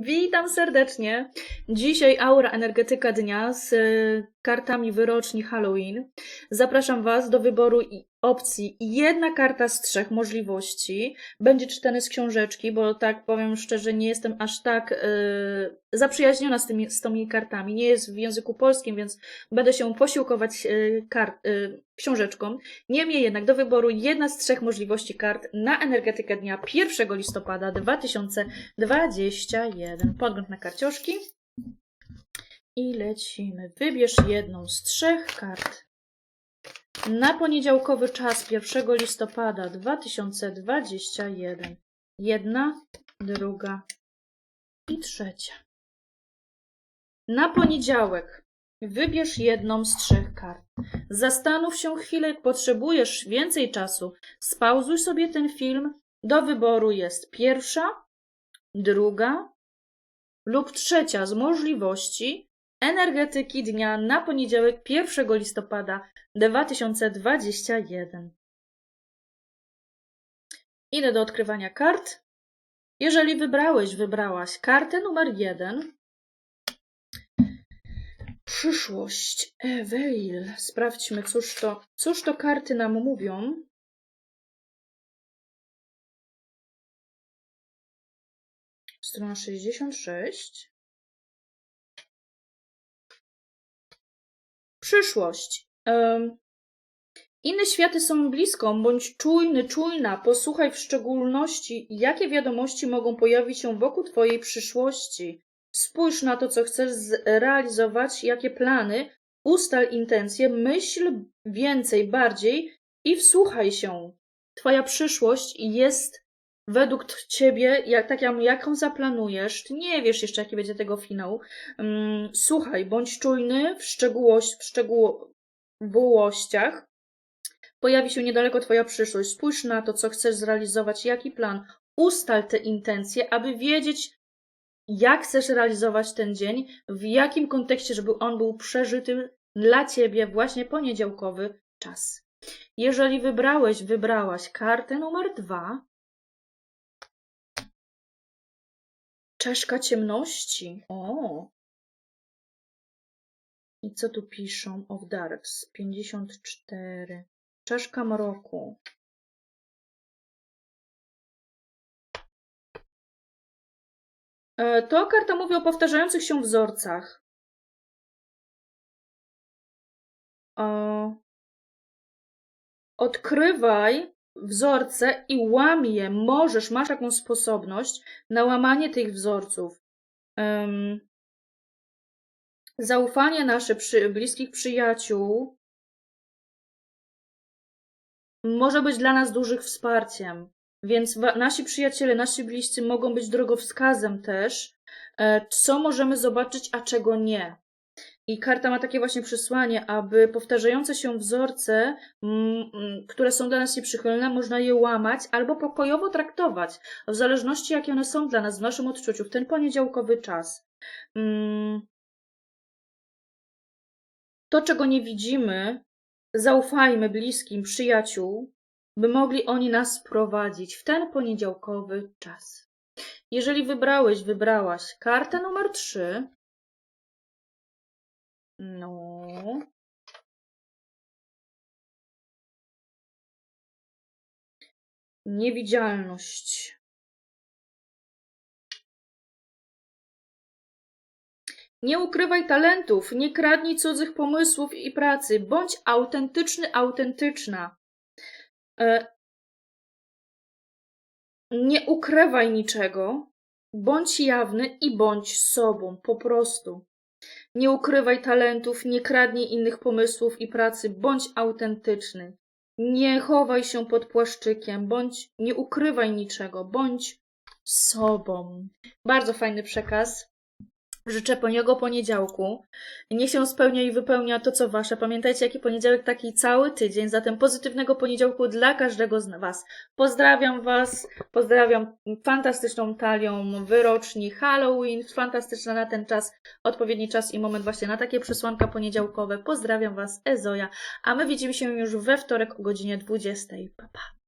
Witam serdecznie. Dzisiaj aura energetyka dnia z e, kartami wyroczni Halloween. Zapraszam Was do wyboru opcji jedna karta z trzech możliwości. Będzie czytane z książeczki, bo tak powiem szczerze, nie jestem aż tak e, zaprzyjaźniona z tymi, z tymi kartami. Nie jest w języku polskim, więc będę się posiłkować e, kart, e, książeczką. Niemniej jednak do wyboru jedna z trzech możliwości kart na energetykę dnia 1 listopada 2021. Podgląd na karcioszki. I lecimy. Wybierz jedną z trzech kart. Na poniedziałkowy czas 1 listopada 2021. Jedna, druga i trzecia. Na poniedziałek wybierz jedną z trzech kart. Zastanów się chwilę, potrzebujesz więcej czasu. Spauzuj sobie ten film. Do wyboru jest pierwsza, druga lub trzecia z możliwości energetyki dnia na poniedziałek 1 listopada 2021. Idę do odkrywania kart. Jeżeli wybrałeś, wybrałaś kartę numer jeden. Przyszłość. Eweil. Sprawdźmy, cóż to, cóż to karty nam mówią. Strona 66. Przyszłość. Em, Inne światy są blisko, bądź czujny, czujna. Posłuchaj w szczególności, jakie wiadomości mogą pojawić się wokół Twojej przyszłości. Spójrz na to, co chcesz zrealizować, jakie plany, ustal intencje, myśl więcej, bardziej i wsłuchaj się. Twoja przyszłość jest według Ciebie, jak, tak jak, jaką zaplanujesz. Ty nie wiesz jeszcze, jaki będzie tego finał. Mm, słuchaj, bądź czujny w, w szczegółowościach. Pojawi się niedaleko Twoja przyszłość. Spójrz na to, co chcesz zrealizować, jaki plan. Ustal te intencje, aby wiedzieć, jak chcesz realizować ten dzień, w jakim kontekście, żeby on był przeżyty dla Ciebie właśnie poniedziałkowy czas. Jeżeli wybrałeś, wybrałaś kartę numer dwa, czaszka ciemności. O! I co tu piszą? Of Darks 54. Czaszka mroku. E, To karta mówi o powtarzających się wzorcach. O, odkrywaj wzorce i łam je. Możesz, masz taką sposobność na łamanie tych wzorców. Em, zaufanie nasze przy, bliskich przyjaciół może być dla nas dużych wsparciem. Więc nasi przyjaciele, nasi bliscy mogą być drogowskazem też, e, co możemy zobaczyć, a czego nie. I karta ma takie właśnie przesłanie, aby powtarzające się wzorce, mm, mm, które są dla nas nieprzychylne, można je łamać albo pokojowo traktować, w zależności jakie one są dla nas w naszym odczuciu, w ten poniedziałkowy czas. Mm. To, czego nie widzimy, zaufajmy bliskim, przyjaciół, by mogli oni nas prowadzić w ten poniedziałkowy czas. Jeżeli wybrałeś, wybrałaś kartę numer 3, no. Niewidzialność. Nie ukrywaj talentów, nie kradnij cudzych pomysłów i pracy, bądź autentyczny, autentyczna. E, Nie ukrywaj niczego, bądź jawny i bądź sobą, po prostu. Nie ukrywaj talentów, nie kradnij innych pomysłów i pracy, bądź autentyczny. Nie chowaj się pod płaszczykiem, bądź nie ukrywaj niczego, bądź sobą. Bardzo fajny przekaz. Życzę poniego poniedziałku. Niech się spełnia i wypełnia to, co wasze. Pamiętajcie, jaki poniedziałek, taki cały tydzień. Zatem pozytywnego poniedziałku dla każdego z was. Pozdrawiam was, pozdrawiam fantastyczną talią wyroczni Halloween, fantastyczna na ten czas, odpowiedni czas i moment właśnie na takie przesłanka poniedziałkowe. Pozdrawiam was, Ezoja, a my widzimy się już we wtorek o godzinie 20. Pa, pa.